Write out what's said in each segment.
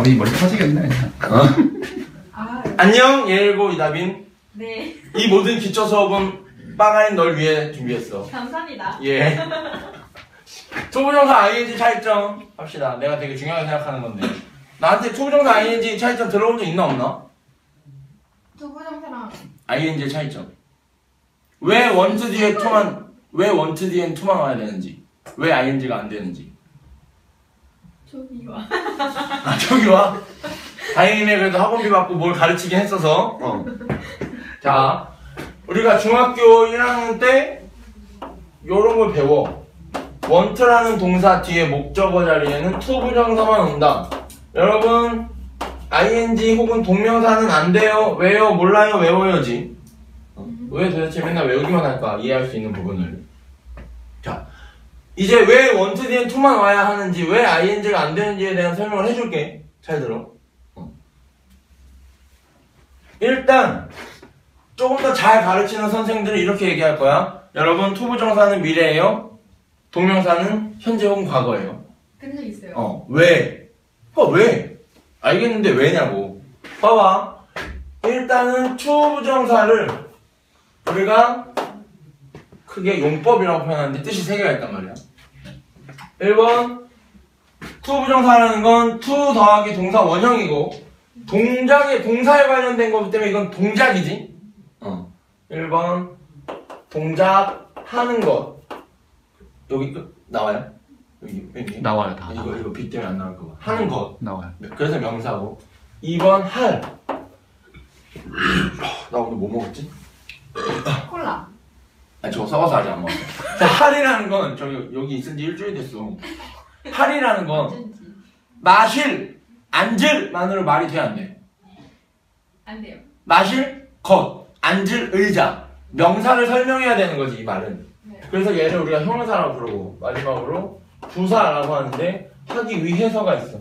답이 머리 터지겠네. 그냥. 아, 안녕 예일고 이다빈 네. 이 모든 기초 수업은 빵아인 널 위해 준비했어 감사합니다. 예 초부정사 ing 차이점 합시다 내가 되게 중요하게 생각하는 건데 나한테 초부정사 ing 차이점 들어본 적 있나 없나? 투부정사랑 ing 차이점 왜 원투 뒤에 투만 왜 원투 뒤엔 투만 와야 되는지 왜 ing가 안 되는지 초기와 아 저기 와 다행이네. 그래도 학원비 받고 뭘 가르치긴 했어서. 어. 자 우리가 중학교 1학년 때 요런 걸 배워. 원트라는 동사 뒤에 목적어 자리에는 투 부정사만 온다. 여러분 ing 혹은 동명사는 안 돼요. 왜요? 몰라요? 외워야지. 어, 왜 도대체 맨날 외우기만 할까? 이해할 수 있는 부분을. 자 이제 왜 원트 뒤엔 투만 와야 하는지 왜 ing가 안 되는지에 대한 설명을 해줄게 잘 들어 어. 일단 조금 더 잘 가르치는 선생들은 이렇게 얘기할 거야 여러분 투부정사는 미래예요 동명사는 현재 혹은 과거예요 근데 있어요. 어 왜? 어 왜? 알겠는데 왜냐고 봐봐 일단은 투부정사를 우리가 크게 용법이라고 표현하는데 뜻이 세 개가 있단 말이야 1번 투부정사라는 건투 더하기 동사 원형이고 동작의 동사에 관련된 거기 때문에 이건 동작이지 어 1번 동작하는 것 여기 끝 나와요? 여기 여기 나와요, 다. 이거 나와요. 이거 빛 때문에 안 나올 거 하는 것 나와요. 그래서 명사고 2번 할. 나 오늘 뭐 먹었지? 콜라. 아니 저거 썩어서 아직 안 먹었어. 자, 할이라는 건 저기 여기 있은 지 일주일 됐어. 할이라는 건 어쩐지. 마실, 앉을만으로 말이 돼 안 돼? 안 돼요. 마실 것, 앉을 의자. 명사를 설명해야 되는 거지 이 말은. 네. 그래서 얘를 우리가 형용사라고 부르고 마지막으로 부사라고 하는데 하기 위해서가 있어.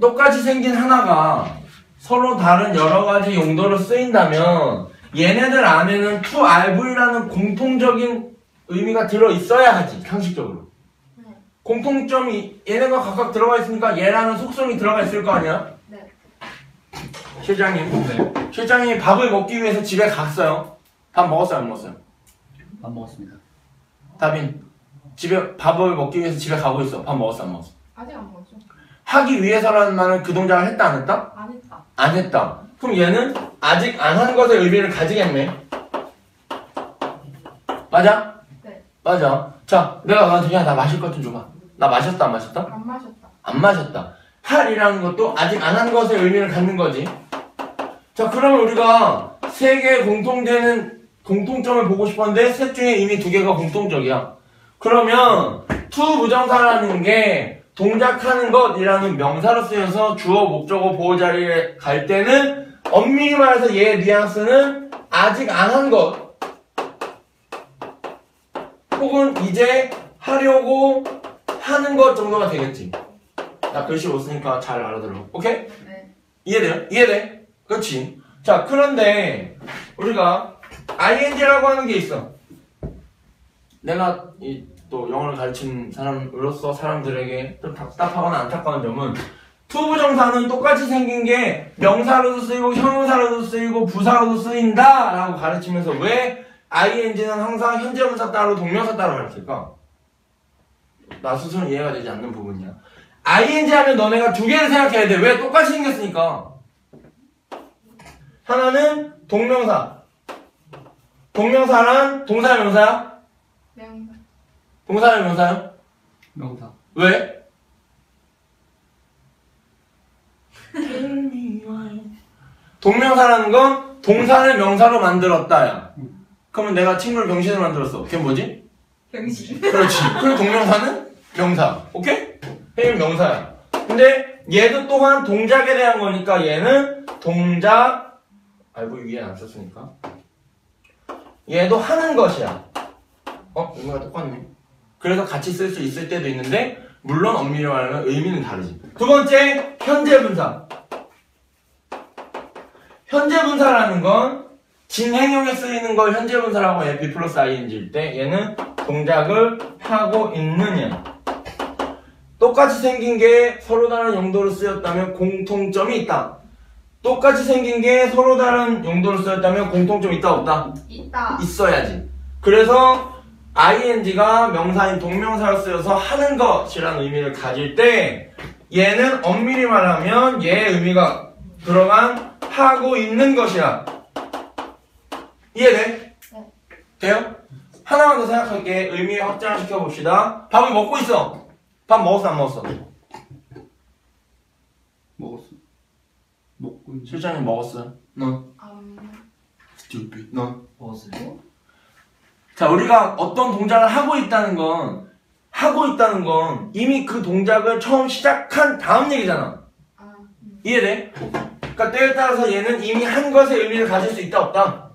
똑같이 생긴 하나가 서로 다른 여러 가지 용도로 쓰인다면 얘네들 안에는 to RV라는 공통적인 의미가 들어 있어야 하지 상식적으로. 네. 공통점이 얘네가 각각 들어가 있으니까 얘라는 속성이 들어가 있을 거 아니야? 네. 실장님. 네. 실장님이 밥을 먹기 위해서 집에 갔어요. 밥 먹었어요, 안 먹었어요? 안 먹었습니다. 다빈, 집에 밥을 먹기 위해서 집에 가고 있어. 밥 먹었어, 안 먹었어? 아직 안 먹었죠. 하기 위해서라는 말은 그 동작을 했다, 안 했다? 안 했다. 안 했다. 그럼 얘는 아직 안 한 것의 의미를 가지겠네. 맞아? 네. 맞아. 자, 내가 너한테 야, 나 마실 것 좀 줘봐. 나 마셨다, 안 마셨다? 안 마셨다. 안 마셨다. 할이라는 것도 아직 안 한 것의 의미를 갖는 거지. 자, 그러면 우리가 세 개의 공통되는 공통점을 보고 싶었는데 셋 중에 이미 두 개가 공통적이야. 그러면 투 부정사라는 게 동작하는 것이라는 명사로 쓰여서 주어, 목적어, 보호 자리에 갈 때는 엄밀히 말해서 얘 뉘앙스는 아직 안 한 것. 혹은 이제 하려고 하는 것 정도가 되겠지. 나 글씨 못 쓰니까 잘 알아들어. 오케이? 네. 이해돼요? 이해돼? 그렇지. 자, 그런데 우리가 ing라고 하는 게 있어. 내가 이, 또 영어를 가르치는 사람으로서 사람들에게 좀 답답하거나 안타까운 점은 투부정사는 똑같이 생긴 게 명사로도 쓰이고 형용사로도 쓰이고 부사로도 쓰인다 라고 가르치면서 왜 ing는 항상 현재분사 따로 동명사 따로 가르칠까? 나 스스로는 이해가 되지 않는 부분이야. ing 하면 너네가 두 개를 생각해야 돼. 왜? 똑같이 생겼으니까. 하나는 동명사. 동명사란 동사야 명사야? 명사. 동사야 명사야? 명사. 왜? 동명사라는 건 동사를 명사로 만들었다야. 그러면 내가 친구를 병신으로 만들었어. 걔 뭐지? 병신. 그렇지. 그리고 동명사는 명사. 오케이? 얘는 명사야. 근데 얘도 또한 동작에 대한 거니까 얘는 동작 알고 위에 안 썼으니까 얘도 하는 것이야. 어? 의미가 똑같네. 그래서 같이 쓸 수 있을 때도 있는데 물론 엄밀히 말하면 의미는 다르지. 두 번째 현재 분사. 현재 분사라는 건 진행형에 쓰이는 걸 현재 분사라고 해. B 플러스 ing일 때 얘는 동작을 하고 있느냐. 똑같이 생긴 게 서로 다른 용도로 쓰였다면 공통점이 있다. 똑같이 생긴 게 서로 다른 용도로 쓰였다면 공통점이 있다 없다? 있다. 있어야지. 그래서 ing가 명사인 동명사로 쓰여서 하는 것이라는 의미를 가질 때 얘는 엄밀히 말하면 얘의 의미가 들어간 하고 있는 것이야. 이해돼? 네. 돼요? 하나만 더 생각할게. 의미 확장을 시켜봅시다. 밥을 먹고 있어. 밥 먹었어 안 먹었어? 먹었어. 먹고 있는. 실장님 먹었어요. 너 음, stupid. 너 먹었어요. 자, 우리가 어떤 동작을 하고 있다는 건, 하고 있다는 건 이미 그 동작을 처음 시작한 다음 얘기잖아. 아, 음. 이해돼? 그러니까 때에 따라서 얘는 이미 한 것의 의미를 가질 수 있다, 없다?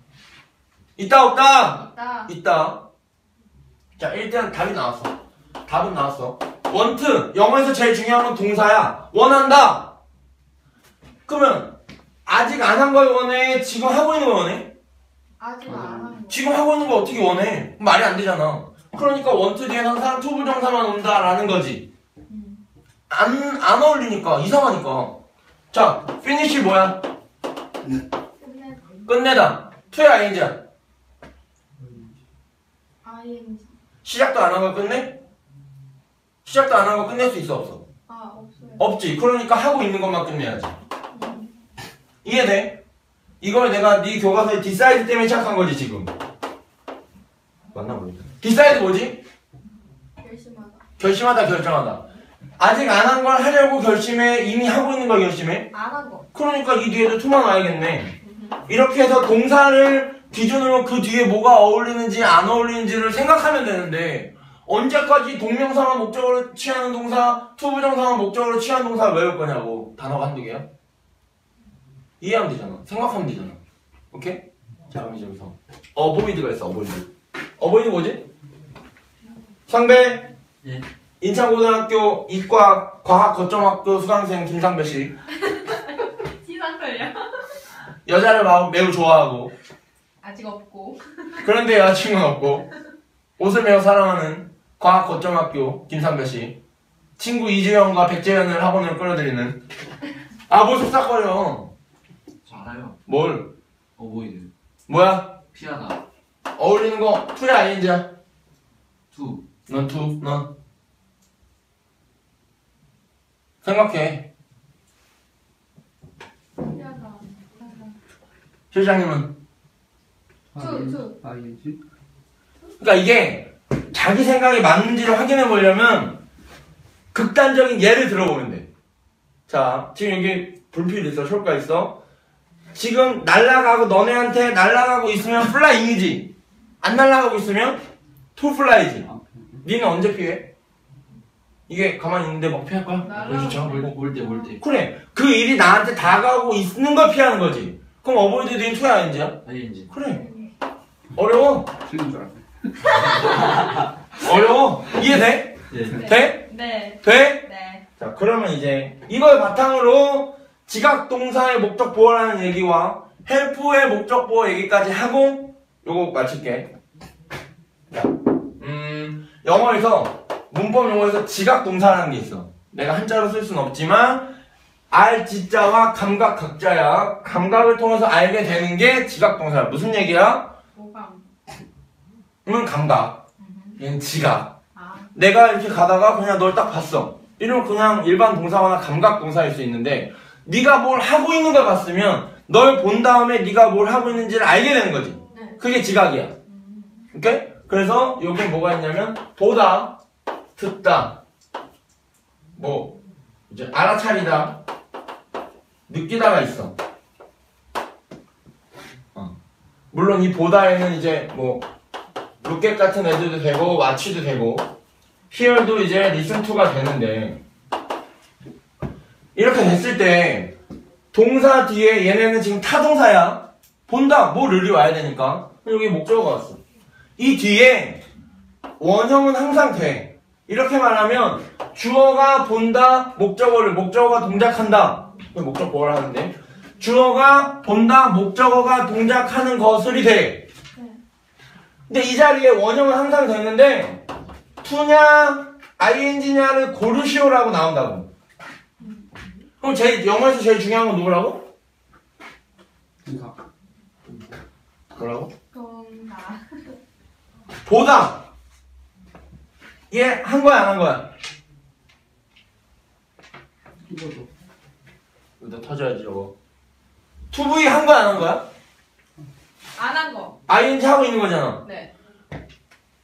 있다, 없다? 있다. 있다. 자, 일단 답이 나왔어. 답은 나왔어. 원트, 영어에서 제일 중요한 건 동사야. 원한다. 그러면, 아직 안 한 걸 원해? 지금 하고 있는 걸 원해? 아직 안한 거. 지금 하고 있는 거 어떻게 원해? 말이 안 되잖아. 그러니까 원투 뒤에 항상 투부정사만 온다라는 거지. 음. 안, 안 어울리니까, 이상하니까. 자, 피니쉬 뭐야? 끝내. 끝내다. 투야, 아이인지야. ing. 시작도 안한거 끝내? 시작도 안한거 끝낼 수 있어, 없어? 아, 없어요. 없지. 그러니까 하고 있는 것만 끝내야지. 음. 이해돼? 이걸 내가 네 교과서에 디사이드 때문에 시작한 거지, 지금. 맞나 모르겠다. 디사이드 뭐지? 결심하다. 결심하다, 결정하다. 아직 안 한 걸 하려고 결심해? 이미 하고 있는 걸 결심해? 안 한 거. 그러니까 이 뒤에도 투만 와야겠네. 이렇게 해서 동사를 기준으로 그 뒤에 뭐가 어울리는지 안 어울리는지를 생각하면 되는데 언제까지 동명사만 목적으로 취하는 동사, 투부정사만 목적으로 취하는 동사 외울 거냐고 단어가 한두 개야? 이해하면 되잖아. 생각하면 되잖아. 오케이? 자 그럼 이제 여기서 어보이드가 있어 어보이드 어보이드 뭐지? 상배 예. 인천고등학교 이과 과학 거점학교 수강생 김상배 씨 시상 걸려. 여자를 마- 매우 좋아하고 아직 없고. 그런데 여자친구는 없고 옷을 매우 사랑하는 과학 거점학교 김상배 씨 친구 이주영과 백재현을 학원으로 끌어들이는 아 뭘 속삭거려 알아요. 뭘 어보이드. 뭐야 피하다. 어울리는 거 투야 아닌지야 투. 넌 투 넌 생각해 신기하다. 실장님은 투, 투. 아이지. 그러니까 이게 자기 생각이 맞는지를 확인해 보려면 극단적인 예를 들어보면 돼. 자, 지금 여기 불필 있어, 숄가 있어. 지금 날아가고 너네한테 날아가고 있으면 플라잉이지. 안 날아가고 있으면 투 플라이지. 아, 니는 언제 피해? 이게 가만히 있는데 막 피할 거야? 그렇죠. 올 때, 올 때. 그래. 그 일이 나한테 다가오고 있는 걸 피하는 거지. 그럼 어버이드 는 투야 아닌지야? 아이지. 그래. 어려워. 틀린 줄 알았네. 어려워. 이해돼? 예. 네. 돼? 네. 돼? 네. 자, 그러면 이제 이걸 바탕으로 지각 동사의 목적 보호라는 얘기와 헬프의 목적 보호 얘기까지 하고 요거 마칠게. 자, 음, 영어에서 문법 용어에서 지각 동사라는 게 있어. 내가 한자로 쓸 수는 없지만 알 지자와 감각 각자야. 감각을 통해서 알게 되는 게 지각 동사야. 무슨 얘기야? 오감. 은 감각. 음. 얘는 지각. 아. 내가 이렇게 가다가 그냥 널 딱 봤어. 이러면 그냥 일반 동사거나 감각 동사일 수 있는데 네가 뭘 하고 있는 걸 봤으면 널 본 다음에 네가 뭘 하고 있는지를 알게 되는 거지. 네. 그게 지각이야. 음. 오케이? 그래서 여기 뭐가 있냐면 보다, 듣다, 뭐 이제 알아차리다, 느끼다가 있어. 어. 물론 이 보다에는 이제 뭐 로켓 같은 애들도 되고 와치도 되고 hear도 이제 listen to가 되는데 이렇게 됐을 때 동사 뒤에 얘네는 지금 타동사야. 본다. 뭐 르리 와야 되니까. 여기 목적어가 왔어. 이 뒤에 원형은 항상 돼. 이렇게 말하면 주어가 본다 목적어를 목적어가 동작한다. 그 목적 보호를 하는데? 주어가 본다 목적어가 동작하는 것을이 돼. 네. 근데 이 자리에 원형은 항상 되는데 투냐 ing냐를 고르시오라고 나온다고. 그럼 제일 영어에서 제일 중요한 건 누구라고? 동사. 뭐라고? 동사. 보다. 얘 한 거야 안 한 거야? 이거도. 여기다 터져야지 저거. 2V 한 거야 안 한 거야? 안 한 거. ing 하고 있는 거잖아. 네.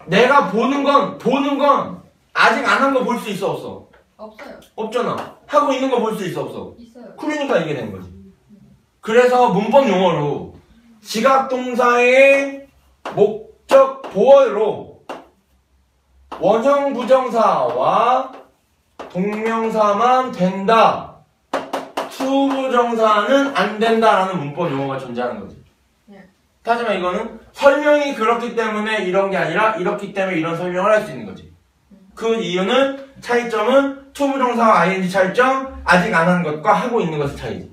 내가 보는 건 보는 건 아직 안 한 거 볼 수 있어 없어? 없어요. 없잖아. 하고 있는 거 볼 수 있어 없어? 있어요. 그러니까 이게 된 거지. 그래서 문법 용어로 지각 동사의 목적 보어로 원형 부정사와 동명사만 된다. 투부정사는 안 된다라는 문법 용어가 존재하는 거지. 네. 하지만 이거는 설명이 그렇기 때문에 이런 게 아니라 이렇기 때문에 이런 설명을 할 수 있는 거지. 그 이유는 차이점은 투부정사와 ing 차이점 아직 안 한 것과 하고 있는 것의 차이지.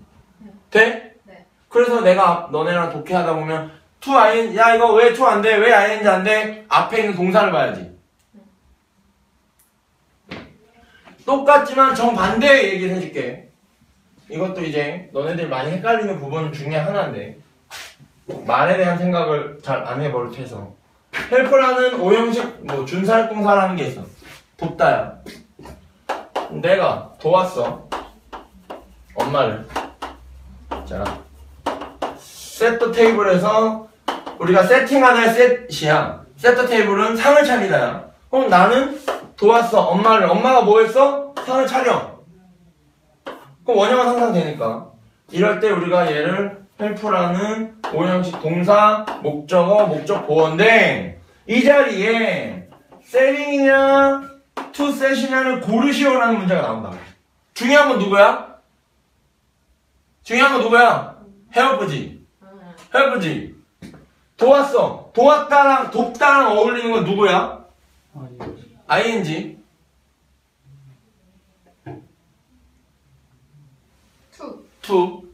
돼? 네. 그래서 내가 너네랑 독해하다 보면 투 ing 야 이거 왜 투 안 돼? 왜 ing 안 돼? 앞에 있는 동사를 봐야지. 똑같지만 정반대의 얘기를 해줄게. 이것도 이제 너네들 많이 헷갈리는 부분 중에 하나인데 말에 대한 생각을 잘 안 해버릇해서 헬퍼라는 오형식 뭐 준사활동사라는 게 있어. 돕다야. 내가 도왔어. 엄마를. 자, 세트 테이블에서 우리가 세팅하는 셋이야. 세트 테이블은 상을 차리다야. 그럼 나는 도왔어. 엄마를. 엄마가 뭐 했어? 상을 차려. 그럼 원형은 항상 되니까. 이럴 때 우리가 얘를 헬프라는 오형식 동사, 목적어, 목적 보어인데 이 자리에 셀링이냐 투셋이냐를 고르시오라는 문제가 나온다. 중요한 건 누구야? 중요한 건 누구야? 헬프지. 음. 헬프지. 도왔어. 도왔다랑 돕다랑 어울리는 건 누구야? 아, ing. 투. to.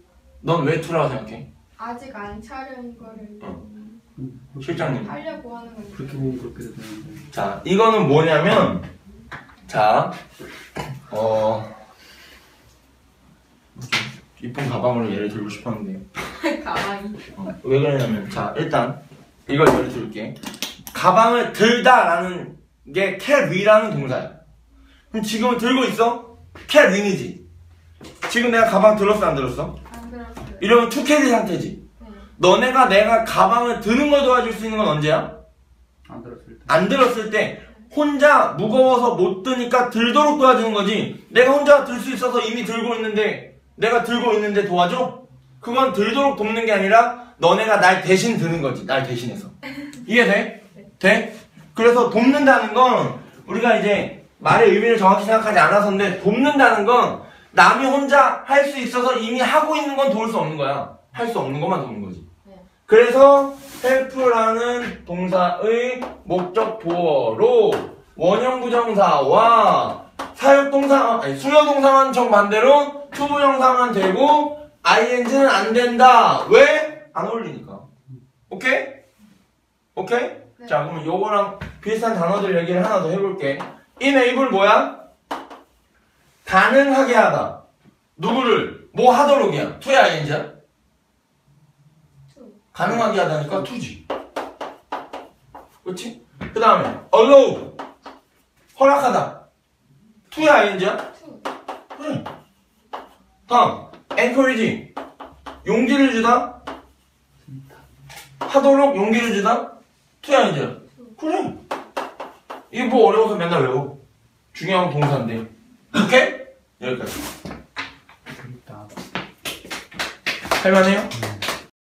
넌왜 to라고 생각해? 아직 안 차린 거를 어. 음, 실장님. 하려고 하는 거니까. 그렇게 보면 그렇게 되는데. 자, 이거는 뭐냐면, 자, 어, 이쁜 가방으로 예를 들고 싶었는데, 가방이. 어, 왜 그러냐면, 자, 일단, 이걸 예를 들게. 가방을 들다라는 게 carry라는 동사야. 그럼 지금은 들고 있어? carrying이지. 지금 내가 가방 들었어, 안 들었어? 안 들었어요. 이러면 to carry 상태지. 네. 너네가 내가 가방을 드는 걸 도와줄 수 있는 건 언제야? 안 들었을 때. 안 들었을 때 혼자 무거워서 못 드니까 들도록 도와주는 거지 내가 혼자 들 수 있어서 이미 들고 있는데 내가 들고 있는데 도와줘? 그건 들도록 돕는 게 아니라 너네가 날 대신 드는 거지 날 대신해서 이해 돼? 돼? 그래서 돕는다는 건 우리가 이제 말의 의미를 정확히 생각하지 않아서인데 돕는다는 건 남이 혼자 할 수 있어서 이미 하고 있는 건 도울 수 없는 거야 할 수 없는 것만 돕는 거지 네. 그래서 help라는 동사의 목적 보어로 원형 부정사와 사역 동사 아니 수요 동사만 정반대로 투부정사만 되고 ing는 안 된다. 왜? 안 어울리니까. 오케이? 오케이? 네. 자, 그러면 요거랑 비슷한 단어들 얘기를 하나 더 해 볼게. enable 뭐야? 가능하게 하다. 누구를? 뭐 하도록이야? 투야 ing야? 투. 가능하게 하다니까 투지. 그렇지? 그 다음에 allow 허락하다. 투야 ing야? 투. 그래. 다음 encourage 용기를 주다. 하도록 용기를 주다. 투야 ing야? 그래. 이게 뭐 어려워서 맨날 외워. 중요한 동사인데. 오케이? 여기까지. 재밌다. 할만해요? 음.